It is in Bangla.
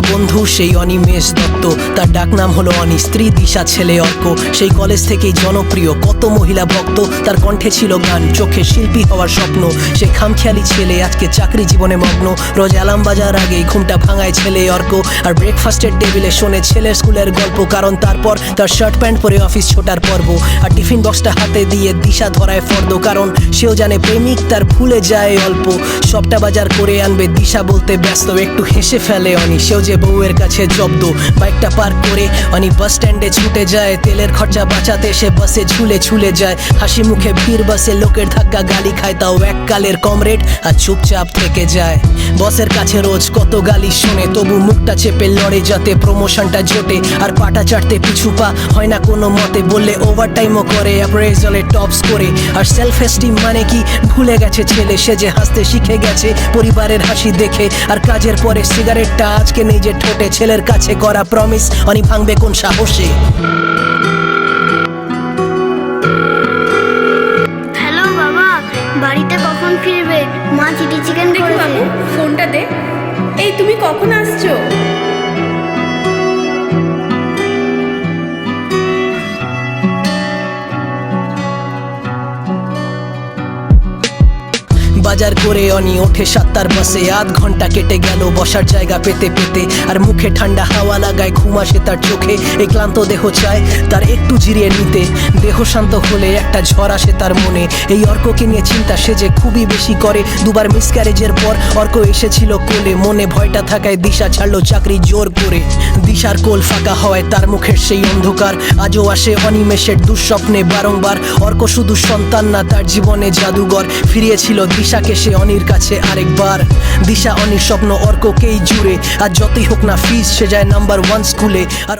বন্ধু সেই অনিমেষ দত্ত। তার ডাকনাম হলো অনি স্ত্রী দিশা ছেলে অর্ক। সেই কলেজ থেকেই জনপ্রিয়। কত মহিলা ভক্ত। তার কণ্ঠে ছিল গান। চোখে শিল্পী হওয়ার স্বপ্ন। সেই খামখেয়ালি ছেলে, আজকে চাকরি জীবনে মগ্ন। রোজ অ্যালার্ম বাজার আগেই ঘুমটা ভাঙায় ছেলে অর্ক। আর ব্রেকফাস্টের টেবিলে শোনে ছেলের স্কুলের গল্প। কারণ তারপর তার শার্ট প্যান্ট পরে অফিস ছোটার পর্ব। আর টিফিন বক্সটা হাতে দিয়ে দিশা ধরায় ফর্দ। কারণ সেও জানে প্রেমিক তার ভুলে যায় অল্প। সবটা বাজার করে আনবে। দিশা বলতে ব্যস্ত। একটু হেসে ফেলে অনি সেও যে বউয়ের কাছে জব্দ। বাইকটা পার্ক করে অনি বাস স্ট্যান্ডে ছুটে যায়। তেলের খরচা বাঁচাতে সে বাসে ঝুলে ঝুলে যায়। হাসি মুখে ভিড় বাসে লোকের ধাক্কা গালি খায়, তাও এককালের কমরেড আর চুপচাপ থেকে যায়। বসের কাছে রোজ কত গালি শোনে, তবু মুখটা চেপে লড়ে যাতে প্রমোশনটা জোটে। আর পাটা চাটতে পিছু পা হয় না কোনো মতে, বললে ওভার টাইমও করে অ্যাপ্রেজলে টপস করে। আর সেলফ এস্টিম মানে কি? ভুলে গেছে ছেলে, সে যে হাসতে শিখে গেছে। পরিবারের হাসি দেখে, আর কাজের পরে সিগারেটটা আজকে নিজের ঠোঁটে ছেলের কাছে করা প্রমিস অনি ভাঙবে কোন সাহসে? হ্যালো বাবা বাড়িতে কখন ফিরবে? মা চিটি চিকেন দেখি করেছে। বাবু ফোনটা দে। এই তুমি কখন আসছো? বাজার করে অনি ওঠে সাতটার বাসে। আধ ঘণ্টা কেটে গেল, বসার জায়গা পেতে পেতে। আর মুখে ঠান্ডা হাওয়া লাগায়, ঘুম আসে তার চোখে। এই ক্লান্ত দেহ চায় তার একটু জিরিয়ে নিতে। দেহ শান্ত হলে একটা ঝড় আসে তার মনে। এই অর্ককে নিয়ে চিন্তা সে যে খুবই বেশি করে। দুবার মিসক্যারেজের পর অর্ক এসেছিল কোলে। মনে ভয়টা থাকায় দিশা ছাড়লো চাকরি জোর করে। দিশার কোল ফাঁকা হওয়ায় তার মুখের সেই অন্ধকার। আজও আসে অনিমেষের দুঃস্বপ্নে বারংবার। অর্ক শুধু সন্তান না, তার জীবনে জাদুঘর। ফিরিয়েছিল দিশাকে সে অনির কাছে আরেকবার। দিশা অনির স্বপ্ন অর্ককেই জুড়ে, আর যতই হোক না ফিস সে যায় নাম্বার ওয়ান স্কুলে আর